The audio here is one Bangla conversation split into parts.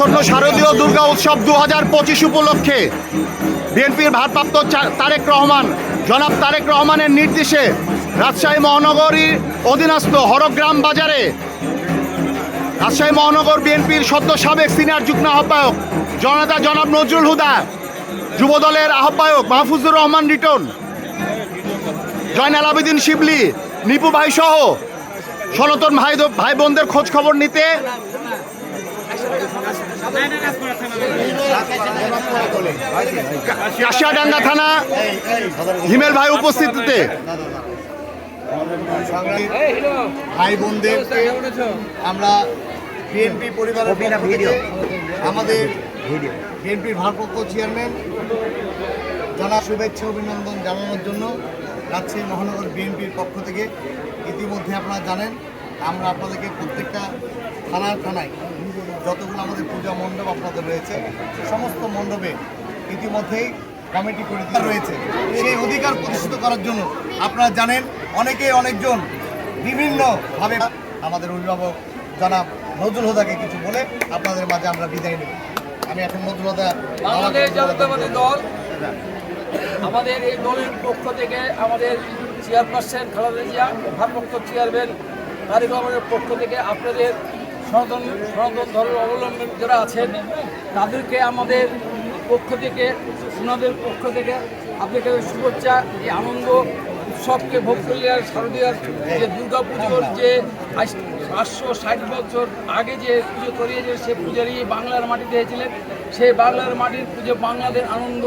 আসন্ন শারদীয় দুর্গা উৎসব দু হাজার পঁচিশ উপলক্ষে বিএনপির ভারপ্রাপ্ত তারেক রহমান, জনাব তারেক রহমানের নির্দেশে রাজশাহী মহানগরীর অধীনস্থ হরগ্রাম বাজারে রাজশাহী মহানগর বিএনপির সদ্য সাবেক সিনিয়র যুগ্ম আহ্বায়ক জনতা জনাব নজরুল হুদা, যুবদলের আহ্বায়ক মাহফুজুর রহমান রিটন, জয়নাল আবেদিন শিবলি, নিপু ভাই সহ সনাতন ভাই ভাই বোনদের খোঁজ খবর নিতে কাশিয়াডাঙ্গা থানা হিমেল ভাই উপস্থিতিতে। ভাই বোনদের আমরা বিএনপি পরিবারের আমাদের বিএনপির ভারপ্রাপ্ত চেয়ারম্যান জানা শুভেচ্ছা অভিনন্দন জানানোর জন্য রাজশাহী মহানগর বিএনপির পক্ষ থেকে। ইতিমধ্যে আপনারা জানেন আমরা আপনাদেরকে প্রত্যেকটা থানার থানায় যতগুলো আমাদের পূজা মণ্ডপ আপনাদের রয়েছে সমস্ত মণ্ডপে ইতিমধ্যেই কমিটি করে দেওয়া রয়েছে। সেই অধিকার প্রতিষ্ঠিত করার জন্য আপনারা জানেন অনেকে অনেকজন বিভিন্নভাবে আমাদের অভিভাবক জনাব নজরুল হোদাকে কিছু বলে আপনাদের মাঝে আমরা বিদায় নেব। আমি এখন নজরুল হোদা দল। আমাদের এই দলের পক্ষ থেকে আমাদের চেয়ারপারসন খালেদা জিয়া ভারপ্রাপ্ত চেয়ারম্যান তারিক রহমানের পক্ষ থেকে আপনাদের সনাতন সনাতন ধর্ম অবলম্বন যারা আছেন, তাদেরকে আমাদের পক্ষ থেকে, ওনাদের পক্ষ থেকে আপনাকে শুভেচ্ছা, এই আনন্দ উৎসবকে ভোগ করলে আর শারদীয়ার যে দুর্গা পুজোর যে পাঁচশো ষাট বছর আগে যে পুজো করিয়েছে সে পূজারই বাংলার মাটিতে হয়েছিলেন সেই বাংলার মাটির পুজো বাংলাদের আনন্দ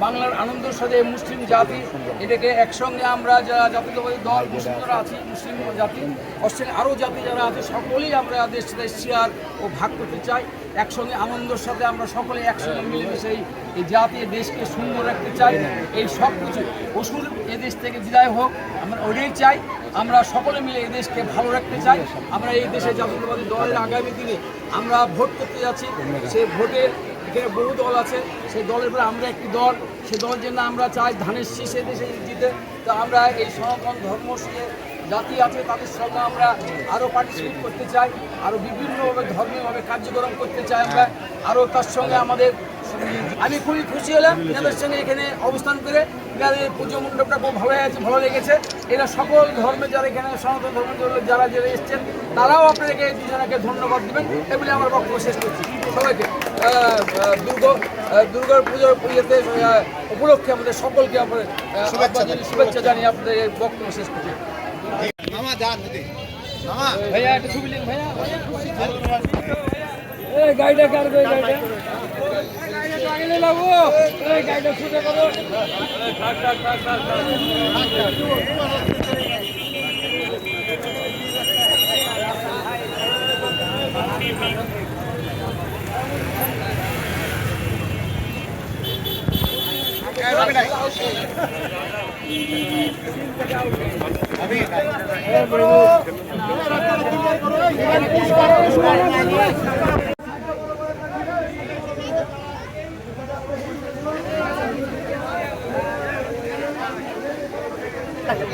বাংলার আনন্দের সাথে মুসলিম জাতি, এটাকে একসঙ্গে আমরা যারা জাতীয়তাবাদী দল মুসলিম যারা আছি, মুসলিম জাতি, অস্ট্রেলিয়া আরও জাতি যারা আছে, সকলেই আমরা দেশ শেয়ার ও ভাগ করতে চাই। একসঙ্গে আনন্দের সাথে আমরা সকলে একসঙ্গে মিলেমিশে এই- জাতি দেশকে সুন্দর রাখতে চাই। এই সব কিছু ওষুধ এদেশ থেকে বিদায় হোক, আমরা ওইটাই চাই। আমরা সকলে মিলে এই দেশকে ভালো রাখতে চাই। আমরা এই দেশে জাতীয়তাবাদী দলের আগামী দিনে আমরা ভোট করতে যাচ্ছি। সে ভোটের এখানে বহু দল আছে। সেই দলের পরে আমরা একটি দল। সেই দলের জন্য আমরা চাই ধানের শীষে দেশে জিতে। তো আমরা এই সনাতন ধর্ম যে জাতি আছে, তাদের সঙ্গে আমরা আরও পার্টিসিপেট করতে চাই আরও বিভিন্নভাবে ধর্মীয়ভাবে কার্যক্রম করতে চাই আমরা। আরও তার সঙ্গে আমাদের আমি খুবই খুশি হলাম এনাদের সঙ্গে এখানে অবস্থান করে। এনাদের পুজো মণ্ডপটা খুব ভালো হয়েছে, ভালো লেগেছে। এরা সকল ধর্মে যারা এখানে সনাতন ধর্মের যারা যারা এসছেন, তারাও আপনাদেরকে দুজনকে ধন্যবাদ দেবেন। এই বলে আমার বক্তব্য শেষ করছি। সবাইকে। দুর্গা দুর্গার পুজোর ইয়েতে উপলক্ষে আমাদের সকলকে আমাদের শুভেচ্ছা জানিয়ে আপনাদের এই বক্তব্য শেষ করছি। মামা যান যদি মামা। ভাইয়া একটা ছবি নিন ভাইয়া। এই গাড়িটা কার গাড়িটা? গাড়িটা লাগবো। এই গাড়িটা ছুটে করো। আমি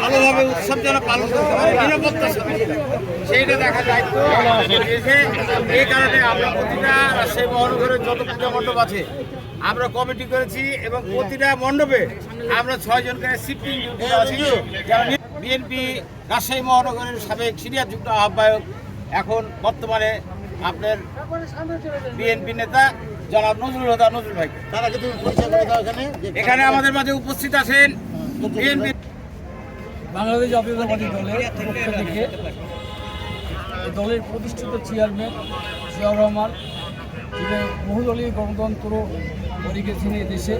ভালোভাবে উৎসব যেন পালন করতে পারে নিরাপত্তার সাথে সেইটা দেখা দায়িত্ব। এই কারণে আমরা প্রতিটা রাজশাহী মহানগরের যত পূজা মণ্ডপ আছে আমরা কমিটি করেছি এবং প্রতিটা মণ্ডপে আমরা ছয়জন করে শিফটিং আছি যারা বিএনপি রাজশাহী মহানগরের সাবেক সিনিয়র যুক্ত আহ্বায়ক এখন বর্তমানে আপনার বিএনপি নেতা জনাব নজরুল হদা নজরুল ভাই। তারা কিন্তু এখানে। এখানে আমাদের মাঝে উপস্থিত আছেন বিএনপি বাংলাদেশ জাতীয়তাবাদী দলের পক্ষ থেকে দলের প্রতিষ্ঠিত চেয়ারম্যান জিয়াউর রহমান, যিনি বহুদলীয় গণতন্ত্র করে গেছেন দেশে,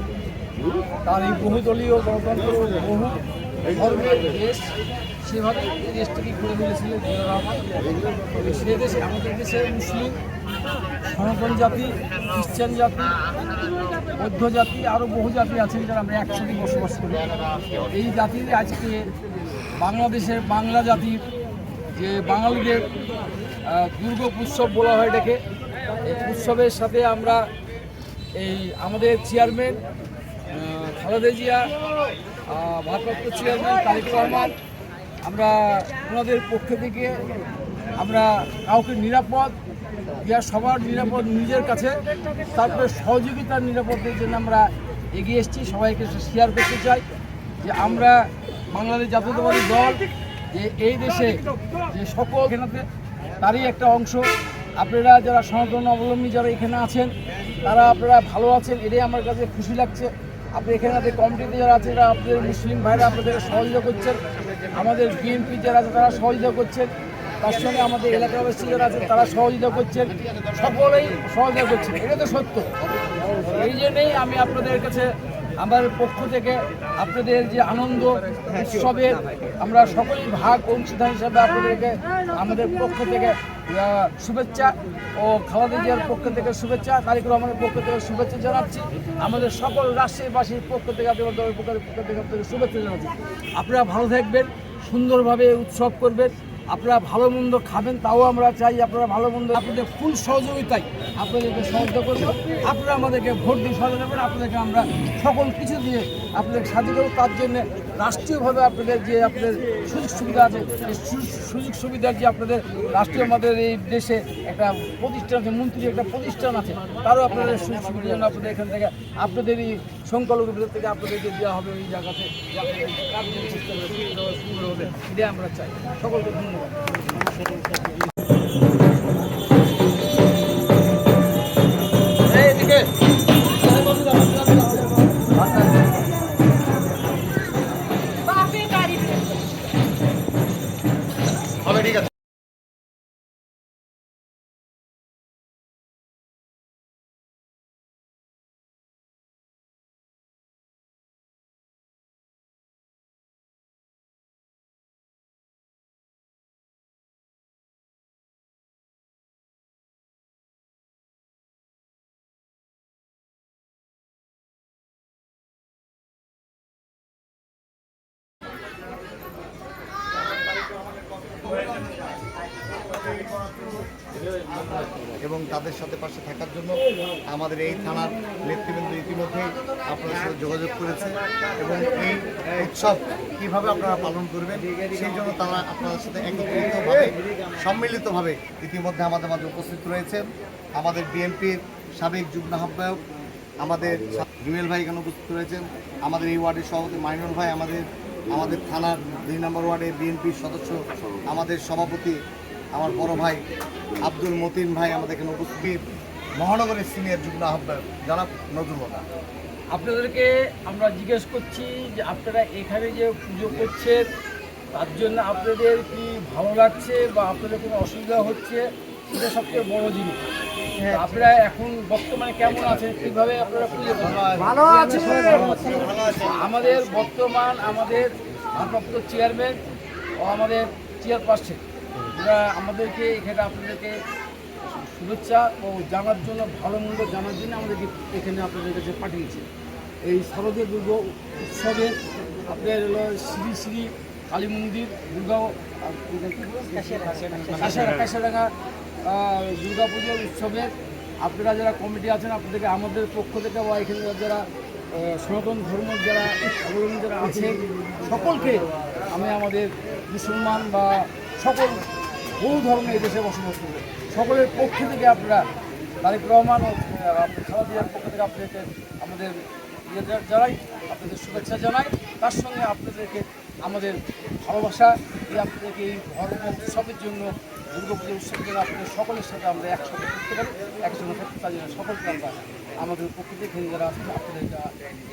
তার এই বহুদলীয় গণতন্ত্র বহু ধর্মের দেশ সেভাবে এই দেশটাকে করে তুলেছিলেন জিয়াউর রহমান। সে দেশে আমাদের দেশে মুসলিম, সনাতন জাতি, খ্রিস্টান জাতি বৌদ্ধ জাতি আরও বহু জাতি আছেন যারা আমরা একসাথে বসবাস করি। এই জাতির আজকে বাংলাদেশের বাংলা জাতির যে বাঙালিদের দুর্গ উৎসব বলা হয় এটাকে, এই উৎসবের সাথে আমরা এই আমাদের চেয়ারম্যান খালেদা জিয়া ভারপ্রাপ্ত চেয়ারম্যান তারেক রহমান, আমরা ওনাদের পক্ষ থেকে আমরা কাউকে নিরাপদ ইয়া সবার নিরাপদ নিজের কাছে, তারপরে সহযোগিতার নিরাপদের জন্য আমরা এগিয়ে এসেছি। সবাইকে শেয়ার করতে চাই যে আমরা বাংলাদেশ জাতীয়তাবাদী দল, যে এই দেশে যে সকল এখানে তারই একটা অংশ। আপনারা যারা সনাতন অবলম্বী যারা এখানে আছেন, তারা আপনারা ভালো আছেন, এটাই আমার কাছে খুশি লাগছে। আপনি এখানে কমিটিতে যারা আছে তারা আপনাদের মুসলিম ভাইরা আপনাদের সহযোগিতা করছেন। আমাদের বিএনপি যারা আছে, তারা সহযোগিতা করছেন। তার সঙ্গে আমাদের এলাকাবাসী যারা আছে, তারা সহযোগিতা করছেন। সকলেই সহযোগিতা করছেন। এটা তো সত্য। এই জন্যেই আমি আপনাদের কাছে, আমার পক্ষ থেকে আপনাদের যে আনন্দ, উৎসবের আমরা সকলেই ভাগ অংশীদার হিসাবে আপনাদেরকে, আমাদের পক্ষ থেকে শুভেচ্ছা ও খালেদা জিয়ার পক্ষ থেকে শুভেচ্ছা তারিক রহমানের পক্ষ থেকে শুভেচ্ছা জানাচ্ছি। আমাদের সকল রাষ্ট্রবাসীর পক্ষ থেকে, আপনাদের পক্ষ থেকে শুভেচ্ছা জানাচ্ছি। আপনারা ভালো থাকবেন, সুন্দরভাবে উৎসব করবেন। আপনারা ভালো মন্দ খাবেন, তাও আমরা চাই আপনারা ভালো মন্দ আপনাদের ফুল সহযোগিতায় আপনাদেরকে সাহায্য করব। আপনারা আমাদেরকে ভোট দিয়ে সহযোগিতা করবেন, আপনাদেরকে আমরা সকল কিছু দিয়ে আপনাদের সাহায্য করব। তার জন্য রাষ্ট্রীয়ভাবে আপনাদের যে আপনাদের সুযোগ সুবিধা আছে এই সুযোগ সুবিধার যে আপনাদের রাষ্ট্রীয় আমাদের এই দেশে একটা প্রতিষ্ঠান আছে মন্ত্রী একটা প্রতিষ্ঠান আছে তারও আপনাদের সুযোগ সুবিধার জন্য আপনাদের এখান থেকে আপনাদের এই সংখ্যালঘু ভিতর থেকে আপনাদেরকে দেওয়া হবে ওই জায়গাতে সুন্দর হবে, এটাই আমরা চাই। সকলকে ধন্যবাদ। এবং তাদের সাথে পাশে থাকার জন্য আমাদের এই থানার নেতৃবৃন্দ ইতিমধ্যে আপনাদের সাথে যোগাযোগ করেছে এবং এই উৎসব কীভাবে আপনারা পালন করবেন, সেই জন্য তারা আপনাদের সাথে একত্রিতভাবে, সম্মিলিতভাবে ইতিমধ্যে আমাদের মাঝে উপস্থিত রয়েছেন আমাদের বিএনপির সাবেক যুগ্ম আহ্বায়ক, আমাদের জুয়েল ভাই এখানে উপস্থিত রয়েছেন, আমাদের এই ওয়ার্ডের সভাপতি মাইনুল ভাই, আমাদের আমাদের থানার দুই নম্বর ওয়ার্ডে বিএনপির সদস্য, আমাদের সভাপতি আমার বড় ভাই আব্দুল মতিন ভাই আমাদের এখানে উপস্থিত। মহানগরের সিনিয়র যুগ্ম আহ্বায়ক। জনাব নজরুল হক। আপনাদেরকে আমরা জিজ্ঞেস করছি যে আপনারা এখানে যে পুজো করছেন তার জন্য আপনাদের কি ভালো লাগছে বা আপনাদের কোনো অসুবিধা হচ্ছে? সেটা সবচেয়ে বড় জিনিস। তা আপনারা এখন বর্তমানে কেমন আছেন? কীভাবে আপনারা পুজো ভালো আছে। আমাদের বর্তমান আমাদের ভারপ্রাপ্ত চেয়ারম্যান ও আমাদের চেয়ারপারসন এরা আমাদেরকে এখানে আপনাদেরকে শুভেচ্ছা ও জানার জন্য, ভালো মন্দ জানার জন্য আমাদেরকে এখানে আপনাদের কাছে পাঠিয়েছে। এই শারদীয় দুর্গ উৎসবে আপনার হলো শ্রী শ্রী কালী মন্দির, দুর্গা কাশাডাঙ্গা দুর্গা পুজো উৎসবের আপনারা যারা কমিটি আছেন, আপনাদেরকে আমাদের পক্ষ থেকে বা এখানে যারা সনাতন ধর্ম যারা অবলম্বী যারা আছেন, সকলকে আমি আমাদের মুসলমান বা সকল বহু ধর্মে এদেশে বসবাস করবে। সকলের পক্ষ থেকে আপনারা তারেক রহমান ও খালাদিয়ার পক্ষ থেকে আপনাদেরকে আমাদের ইয়ে জানাই, আপনাদের শুভেচ্ছা জানাই। তার সঙ্গে আপনাদেরকে আমাদের ভালোবাসা যে আপনাদেরকে এই ধর্ম উৎসবের জন্য দুর্গাপুজো উৎসবের জন্য আপনাদের সকলের সাথে আমরা একসাথে করতে পারি। একসঙ্গে থাকতে জন্য সকলকে আমরা আমাদের এখানে যারা আছেন, আপনাদের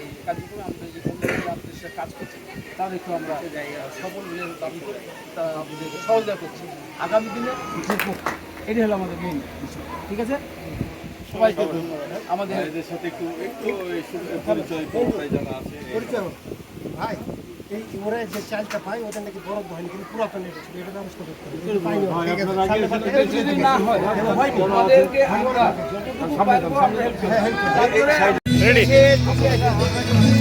এই কার্যক্রমে আমাদের সাথে কাজ করছে তাদেরকে আমরা মিলে দাবি করে সহযোগিতা করছি আগামী দিনে এটাই হলো আমাদের বিষয় ঠিক আছে সবাইকে আমাদের ভাই এই ওরা যে চালটা পায় ওটা নাকি বরফ হয়নি কিন্তু পুরাতন এটা ছিল এটা করতে হবে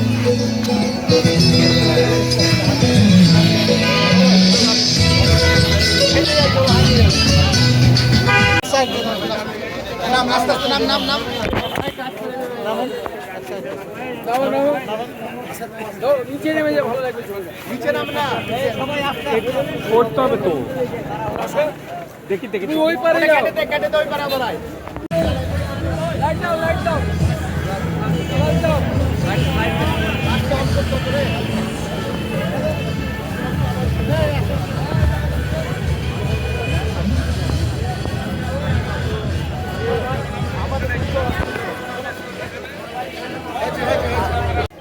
নাম আস্তে আস্তে নাম নাম নাম নিচে নেমে যা ভালো লাগবে নিচে নাম না আসো। তুমি ওই পারে যাও লাইট দাও লাইট দাও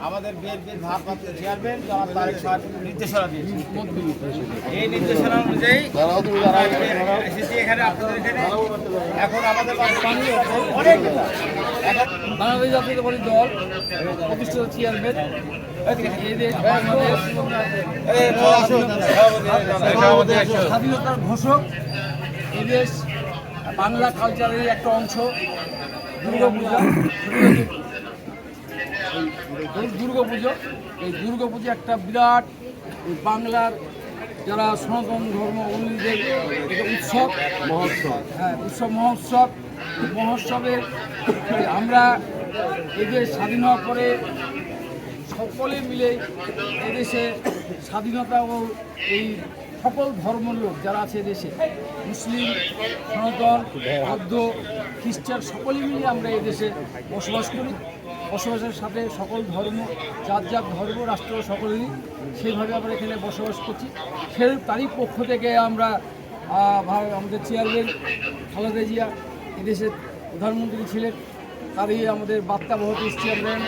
আমাদের বিএনপির ভারপ্রাপ্ত চেয়ারম্যান জনাব এই নির্দেশনা অনুযায়ী এখানে আপনাদের এখানে। আমাদের অনেক দল প্রতিষ্ঠিত চেয়ারম্যান স্বাধীনতার ঘোষক এদেশ বাংলা কালচারের একটা অংশ দুর্গাপূজা এই দুর্গাপুজো এই দুর্গাপুজো একটা বিরাট বাংলার যারা সনাতন ধর্ম অনুযায়ী উৎসব। মহোৎসব। হ্যাঁ উৎসব মহোৎসব। মহোৎসবে আমরা এদের স্বাধীন হওয়ার পরে সকলে মিলে এদেশে স্বাধীনতা ও এই সকল ধর্ম লোক যারা আছে দেশে মুসলিম, সনাতন, বৌদ্ধ, খ্রিস্টান, সকলে মিলে আমরা এদেশে বসবাস করি। বসবাসের সাথে সকল ধর্ম, যার যার ধর্ম, রাষ্ট্র সকলেরই সেইভাবে আমরা এখানে বসবাস করছি। সে তারই পক্ষ থেকে আমরা আমাদের চেয়ারম্যান খালেদা জিয়া এদেশের প্রধানমন্ত্রী ছিলেন। তারই আমাদের বার্তা বহত চেয়ারম্যান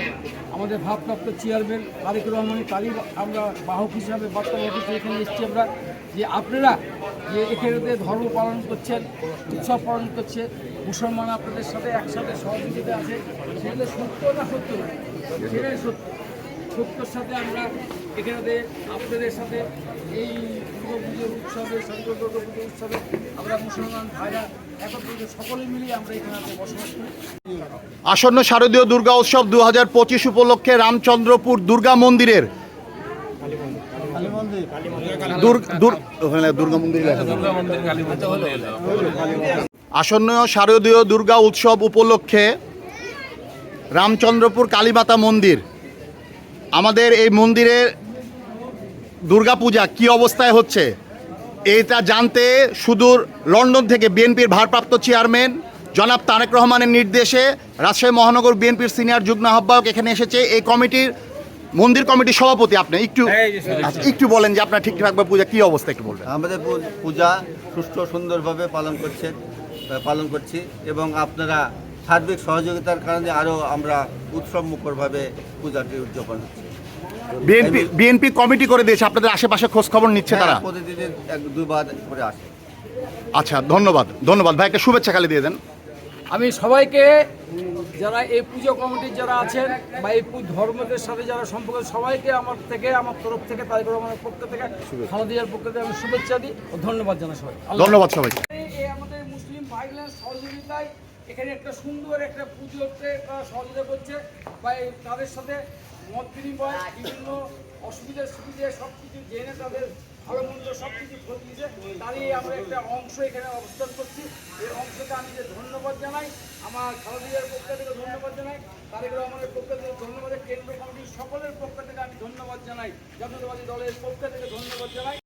আমাদের ভারপ্রাপ্ত চেয়ারম্যান তারেক রহমান তারই আমরা বাহক হিসাবে বার্তা বহত হিসেবে এখানে এসেছি আমরা যে আপনারা যে এখানে ধর্ম পালন করছেন, উৎসব পালন করছে মুসলমান আপনাদের সাথে একসাথে সহযোগিতা আছে সেখানে সত্য না সত্য? সেটাই সত্য। সত্যর সাথে আমরা এখানে আপনাদের সাথে এই দুর্গাপুজোর উৎসবে, শঙ্কর দুর্গাপুজোর উৎসবে আমরা মুসলমান ভাইরা আসন্ন শারদীয় দুর্গা উৎসব দু হাজার পঁচিশ উপলক্ষে রামচন্দ্রপুর দুর্গা মন্দিরের দুর্গা আসন্ন শারদীয় দুর্গা উৎসব উপলক্ষে রামচন্দ্রপুর কালীমাতা মন্দির আমাদের এই মন্দিরে দুর্গাপূজা কি অবস্থায় হচ্ছে? এটা জানতে সুদূর লন্ডন থেকে বিএনপির ভারপ্রাপ্ত চেয়ারম্যান জনাব তারেক রহমানের নির্দেশে রাজশাহী মহানগর বিএনপির সিনিয়র যুগ্ম আহ্বায়ক এখানে এসেছে। এই কমিটির মন্দির কমিটির সভাপতি আপনি একটু আচ্ছা, একটু বলেন যে আপনার ঠিকঠাকভাবে পূজা কি অবস্থা একটু বলবেন। আমাদের পূজা সুষ্ঠু সুন্দরভাবে পালন করছেন আহ, পালন করছি এবং আপনারা সার্বিক সহযোগিতার কারণে আরও আমরা উৎসব মুখরভাবে পূজাটি উদযাপন হচ্ছে বিএনপি বিএনপি কমিটি করে দিয়েছে আপনাদের আশেপাশে খোঁজ খবর নিচ্ছে তারা? হ্যাঁ, প্রতিদিন এক দুবার করে আসে। আচ্ছা ধন্যবাদ ধন্যবাদ। ভাই একটা শুভেচ্ছা খালি দিয়ে দেন। আমি সবাইকে যারা এই পুজো কমিটির যারা আছেন বা এই ধর্মদের সাথে যারা সম্পর্ক সবাইকে আমার থেকে আমার তরফ থেকে তারিখ রহমানের পক্ষ থেকে খালাদিয়ার পক্ষ থেকে আমি শুভেচ্ছা দিই ও ধন্যবাদ জানাই সবাই ধন্যবাদ সবাইকে। এই আমাদের মুসলিম ভাইদের সহযোগিতায় এখানে একটা সুন্দর একটা পুজোতে তারা সহযোগিতা করছে বা তাদের সাথে মত বিনিময়, বিভিন্ন অসুবিধা, সুবিধা সব কিছু জেনে তাদের ভালো মন্দ সব কিছু খোঁজ নিয়েছে। তারই আমরা একটা অংশ এখানে অবস্থান করছি। এই অংশকে আমি যে ধন্যবাদ জানাই, আমার খেলাধুলার পক্ষ থেকে ধন্যবাদ জানাই, তারেক রহমানের পক্ষ থেকে ধন্যবাদ কেন্দ্র কমিটির সকলের পক্ষ থেকে আমি ধন্যবাদ জানাই, জাতীয়তাবাদী দলের পক্ষ থেকে ধন্যবাদ জানাই।